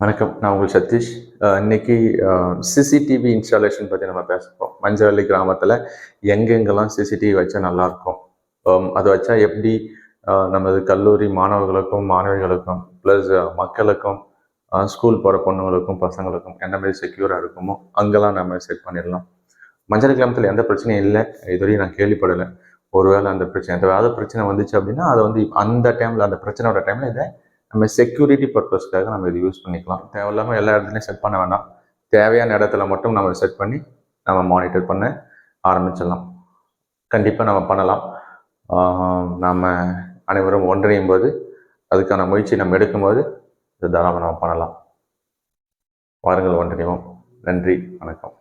வணக்கம் நான் உங்கள் சதீஷ். இன்னைக்கு சிசிடிவி இன்ஸ்டாலேஷன் பற்றி நம்ம பேசுகிறோம் மஞ்சவள்ளி கிராமத்தில் எங்கெங்கெல்லாம் சிசிடிவி வச்சா நல்லாயிருக்கும் அதை வச்சா எப்படி நமது கல்லூரி மாணவர்களுக்கும் மாணவிகளுக்கும் ப்ளஸ் மக்களுக்கும் ஸ்கூல் போகிற பொண்ணுங்களுக்கும் பசங்களுக்கும் எந்த மாதிரி செக்யூராக இருக்குமோ அங்கெல்லாம் நம்ம செட் பண்ணிடலாம். மஞ்சள் கிராமத்தில் எந்த பிரச்சனையும் இல்லை. இதுவரையும் நான் கேள்விப்படலை. ஒருவேளை அந்த பிரச்சனை ஏதாவது பிரச்சனை வந்துச்சு அப்படின்னா அதை வந்து அந்த டைமில் அந்த பிரச்சனையோட டைமில் இதை நம்ம செக்யூரிட்டி பர்பஸ்க்காக நம்ம இது யூஸ் பண்ணிக்கலாம். தேவையில்லாமல் எல்லா இடத்துலையும் செட் பண்ண வேண்டாம் தேவையான இடத்துல மட்டும் நம்ம செட் பண்ணி நம்ம மானிட்டர் பண்ண ஆரம்பிச்சிடலாம். கண்டிப்பாக நம்ம பண்ணலாம். நம்ம அனைவரும் ஒன்றிணையும் போது அதுக்கான முயற்சி நம்ம எடுக்கும்போது இது தாராளமாக நம்ம பண்ணலாம். வாருங்கள் ஒன்றிணைவோம் நன்றி. வணக்கம்.